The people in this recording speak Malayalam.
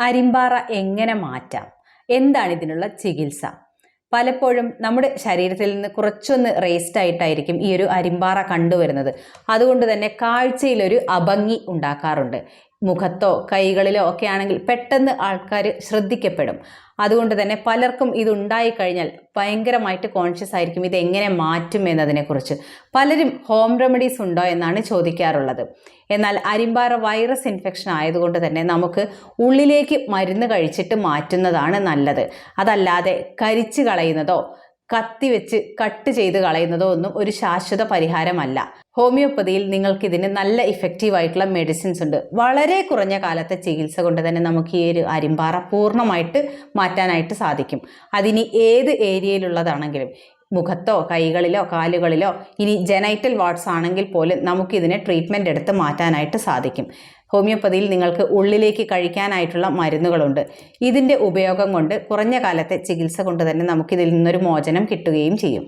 അരിമ്പാറ എങ്ങനെ മാറ്റാം? എന്താണ് ഇതിനുള്ള ചികിത്സ? പലപ്പോഴും നമ്മുടെ ശരീരത്തിൽ നിന്ന് കുറച്ചൊന്ന് റേസ്റ്റ് ആയിട്ടായിരിക്കും ഈ ഒരു അരിമ്പാറ കണ്ടുവരുന്നത്. അതുകൊണ്ട് തന്നെ കാഴ്ചയിലൊരു അഭംഗി ഉണ്ടാക്കാറുണ്ട്. മുഖത്തോ കൈകളിലോ ഒക്കെ ആണെങ്കിൽ പെട്ടെന്ന് ആൾക്കാർ ശ്രദ്ധിക്കപ്പെടും. അതുകൊണ്ട് തന്നെ പലർക്കും ഇതുണ്ടായി കഴിഞ്ഞാൽ ഭയങ്കരമായിട്ട് കോൺഷ്യസ് ആയിരിക്കും ഇത് എങ്ങനെ മാറ്റും എന്നതിനെക്കുറിച്ച്. പലരും ഹോം റെമഡീസ് ഉണ്ടോ എന്നാണ് ചോദിക്കാറുള്ളത്. എന്നാൽ അരിമ്പാറ വൈറസ് ഇൻഫെക്ഷൻ ആയതുകൊണ്ട് തന്നെ നമുക്ക് ഉള്ളിലേക്ക് മരുന്ന് കഴിച്ചിട്ട് മാറ്റുന്നതാണ് നല്ലത്. അതല്ലാതെ കരിച്ചു കളയുന്നതോ കത്തി വെച്ച് കട്ട് ചെയ്ത് കളയുന്നതോ ഒന്നും ഒരു ശാശ്വത പരിഹാരമല്ല. ഹോമിയോപ്പതിയിൽ നിങ്ങൾക്ക് ഇതിന് നല്ല ഇഫക്റ്റീവ് ആയിട്ടുള്ള മെഡിസിൻസ് ഉണ്ട്. വളരെ കുറഞ്ഞ കാലത്തെ ചികിത്സ കൊണ്ട് തന്നെ നമുക്ക് ഈ ഒരു അരിമ്പാറ പൂർണമായിട്ട് മാറ്റാനായിട്ട് സാധിക്കും. അതിന് ഏത് ഏരിയയിലുള്ളതാണെങ്കിലും മുഖത്തോ കൈകളിലോ കാലുകളിലോ ഇനി ജെനൈറ്റൽ വാർഡ്സ് ആണെങ്കിൽ പോലും നമുക്കിതിനെ ട്രീറ്റ്മെന്റ് എടുത്ത് മാറ്റാനായിട്ട് സാധിക്കും. ഹോമിയോപ്പതിയിൽ നിങ്ങൾക്ക് ഉള്ളിലേക്ക് കഴിക്കാനായിട്ടുള്ള മരുന്നുകളുണ്ട്. ഇതിന്റെ ഉപയോഗം കൊണ്ട് കുറഞ്ഞ കാലത്തെ ചികിത്സ കൊണ്ട് തന്നെ നമുക്കിതിൽ നിന്നൊരു മോചനം കിട്ടുകയും ചെയ്യും.